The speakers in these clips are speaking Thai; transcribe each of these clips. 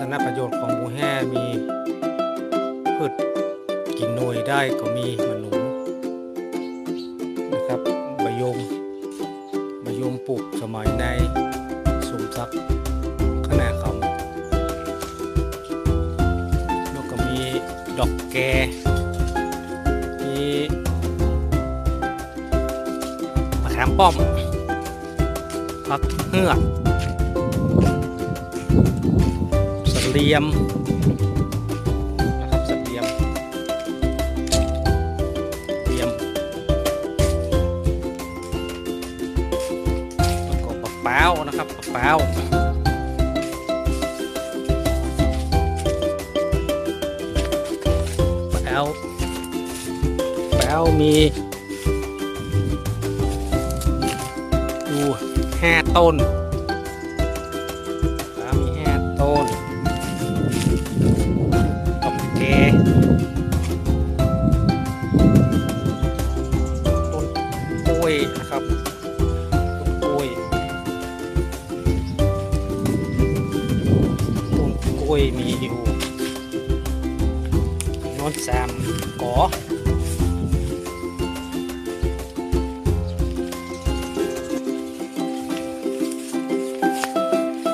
ษณประโยชน์ของหมูแห่มีพืชกินหน่วยได้ก็มีมันหนูนะครับใบยมใบยมปลูกสมัยในสมศักดิ์ขนาดคำแล้วก็มีดอกแกมีมะขามป้อมผักเหือก สะเลียมนะครับสเลียมเลียมแล้วก็ปะเป้านะครับปะเป้าปะเป้าปะเป้ามีอยู่ห้าต้น นะครับต้นกล้วยต้นกล้วยมีอยู่นอนสามกอ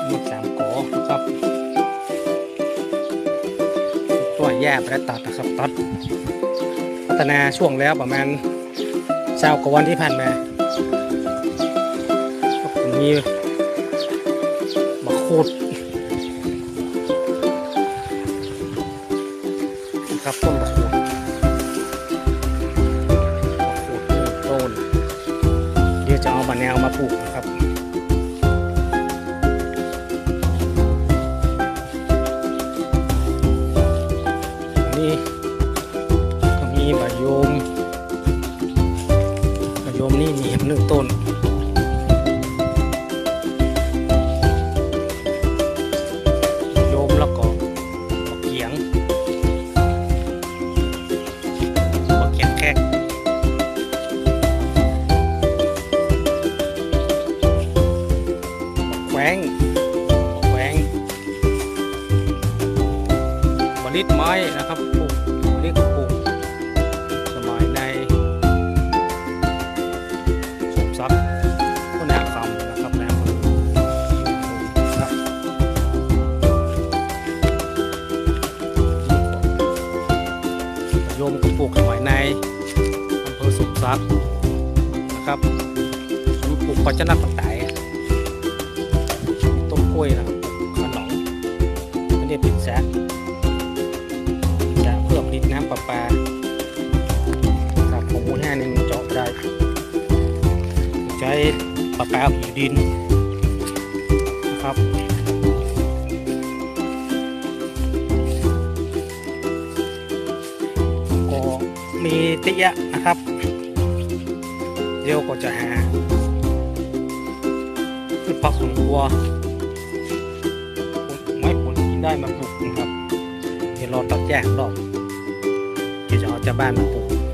มีสามกอครับตัวแย่ไปแล้วตัดนะครับตัดพัฒนาช่วงแล้วประมาณเช้ากว่าวันที่ผ่านมา มีมะขุดนะครับต้นมะขุดมะขุดต้นเดี๋ยวจะเอามะนวมาปลูกนะครับนนี้ก็มีใบโยมใบโยมนี่มีหนึ่งต้น ผลิตไม้นะครับปลูกผลิตปลูกสมัยในสมศักดิ์พุนาคำนะครับแนวมือครับโยมก็ปลูกสมัยในอำเภอสมศักดิ์นะครับปลูกปัจจนักต่างๆต้นกล้วยนะครับขนมไม่ได้ปิดแซ่ำประปาครับของมูลห้านึ่งเจาะได้ ใช้ประปาผิวดินนะครับก็มีเตี้ยนะครับเดี๋ยวก็จะหาพืชผักสวนครัวไม่ผลกินได้มาปลูกนะครับ เดี๋ยวเราตัดแยกรอบ จากบ้านมาปลูก